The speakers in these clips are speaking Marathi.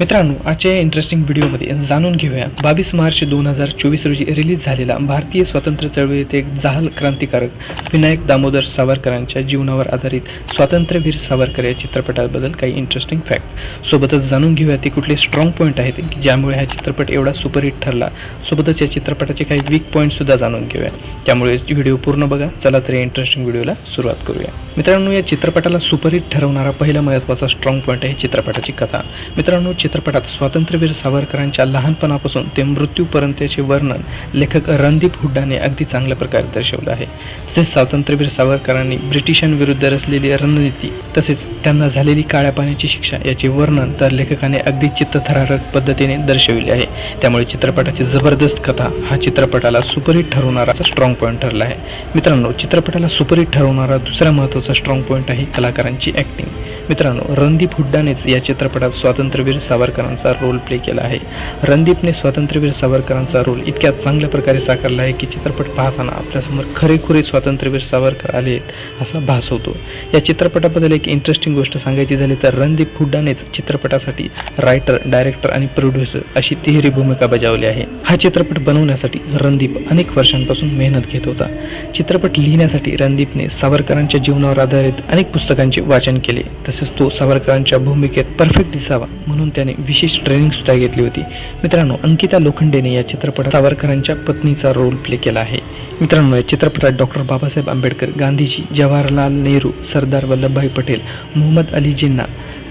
मित्रांनो आजच्या या इंटरेस्टिंग व्हिडिओमध्ये जाणून घेऊया. बावीस मार्च दोन हजार चोवीस रोजी रिलीज झालेला भारतीय स्वातंत्र्य चळवळीत एक जहाल क्रांतिकारक विनायक दामोदर सावरकरांच्या जीवनावर आधारित स्वातंत्र्यवीर सावरकर या चित्रपटाबद्दल काही इंटरेस्टिंग फॅक्ट सोबतच जाणून घेऊया ते कुठले स्ट्रॉंग पॉईंट आहेत की ज्यामुळे हा चित्रपट एवढा सुपरहिट ठरला. सोबतच या चित्रपटाचे काही वीक पॉईंटसुद्धा जाणून घेऊया. त्यामुळे व्हिडिओ पूर्ण बघा. चला तर या इंटरेस्टिंग व्हिडिओला सुरुवात करूया. मित्रांनो या चित्रपटाला सुपरहिट ठरवणारा पहिला महत्त्वाचा स्ट्रॉंग पॉईंट आहे चित्रपटाची कथा. मित्रांनो चित्रपटात स्वातंत्र्यवीर सावरकरांच्या लहानपणापासून ते मृत्यूपर्यंतचे वर्णन लेखक रणदीप हुड्डाने अगदी चांगल्या प्रकारे दर्शवलं आहे. तसेच स्वातंत्र्यवीर सावरकरांनी ब्रिटिशांविरुद्ध रचलेली रणनीती तसेच त्यांना झालेली काळ्या पाण्याची शिक्षा याचे वर्णन तर लेखकाने अगदी चित्तथरारक पद्धतीने दर्शविले आहे. त्यामुळे चित्रपटाची जबरदस्त कथा हा चित्रपटाला सुपरहिट ठरवणारा स्ट्रॉंग पॉईंट ठरला आहे. मित्रांनो चित्रपटाला सुपरहिट ठरवणारा दुसरा महत्त्वाचा स्ट्रॉंग पॉईंट आहे कलाकारांची ॲक्टिंग मित्रांनो रणदीप हुड्डानेच या चित्रपटात स्वातंत्र्यवीर सावरकरांचा रोल प्ले केला आहे. रणदीपने स्वातंत्र्यवीर सावरकरांचा रोल इतक्या चांगल्या प्रकारे साकारला आहे की चित्रपट पाहताना आपल्यासमोर खरेखुरे स्वातंत्र्यवीर सावरकर आले आहेत असा भास होतो. या चित्रपटाबद्दल एक इंटरेस्टिंग गोष्ट सांगायची झाली तर रणदीप हुड्डानेच चित्रपटासाठी रायटर डायरेक्टर आणि प्रोड्युसर अशी तिहेरी भूमिका बजावली आहे. हा चित्रपट बनवण्यासाठी रणदीप अनेक वर्षांपासून मेहनत घेत होता. चित्रपट लिहिण्यासाठी रणदीपने सावरकरांच्या जीवनावर आधारित अनेक पुस्तकांचे वाचन केले तसेच तो सावरकरांच्या भूमिकेत परफेक्ट दिसावा म्हणून त्याने विशेष ट्रेनिंग सुद्धा घेतली होती. मित्रांनो अंकिता लोखंडेने या चित्रपटात सावरकरांच्या पत्नीचा रोल प्ले केला आहे. मित्रांनो या चित्रपटात डॉक्टर बाबासाहेब आंबेडकर गांधीजी जवाहरलाल नेहरू सरदार वल्लभभाई पटेल मोहम्मद अली जिन्ना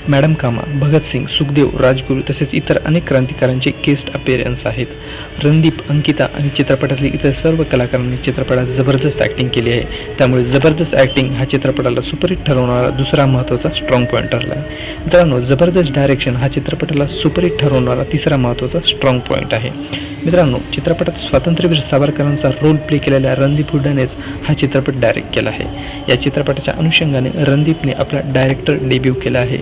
मॅडम कामा भगतसिंग सुखदेव राजगुरू तसेच इतर अनेक क्रांतिकारांचे गेस्ट अपिअरन्स आहेत. रणदीप अंकिता आणि चित्रपटातील इतर सर्व कलाकारांनी चित्रपटात जबरदस्त ॲक्टिंग केली आहे. त्यामुळे जबरदस्त ॲक्टिंग हा चित्रपटाला सुपरहिट ठरवणारा दुसरा महत्त्वाचा स्ट्रॉंग पॉईंट ठरला आहे. मित्रांनो जबरदस्त डायरेक्शन हा चित्रपटाला सुपरहिट ठरवणारा तिसरा महत्त्वाचा स्ट्रॉंग पॉईंट आहे. मित्रांनो चित्रपटात स्वातंत्र्यवीर सावरकरांचा रोल प्ले केलेल्या रणदीप हुड्डानेच हा चित्रपट डायरेक्ट केला आहे. या चित्रपटाच्या अनुषंगाने रणदीपने आपला डायरेक्टर डेब्यू केला आहे.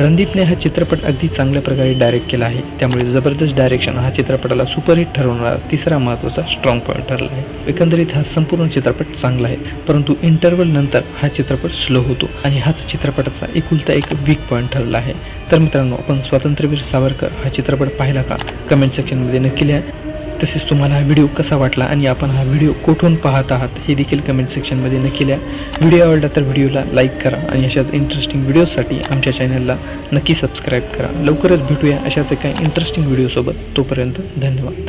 रणदीपने हा चित्रपट अगदी चांगल्या प्रकारे डायरेक्ट केला आहे. त्यामुळे जबरदस्त डायरेक्शन हा चित्रपटाला सुपरहिट ठरवणारा तिसरा महत्त्वाचा स्ट्रॉंग पॉईंट ठरला आहे. एकंदरीत हा संपूर्ण चित्रपट चांगला आहे परंतु इंटरवल नंतर हा चित्रपट स्लो होतो आणि हाच चित्रपटाचा एकुलता एक वीक पॉईंट ठरला आहे. तर मित्रांनो आपण स्वातंत्र्यवीर सावरकर हा चित्रपट पाहिला का? कमेंट सेक्शनमध्ये नक्की लिहा. तसेच तुम्हाला हा व्हिडिओ कसा वाटला आणि आपण हा व्हिडिओ कुठून पाहत आहात हे देखील कमेंट सेक्शनमध्ये नक्की लिहा. व्हिडिओ आवडला तर व्हिडिओला लाईक करा आणि अशाच इंटरेस्टिंग व्हिडिओसाठी आमच्या चॅनलला नक्की सबस्क्राईब करा. लवकरच भेटूया अशाच काही इंटरेस्टिंग व्हिडिओसोबत तोपर्यंत धन्यवाद.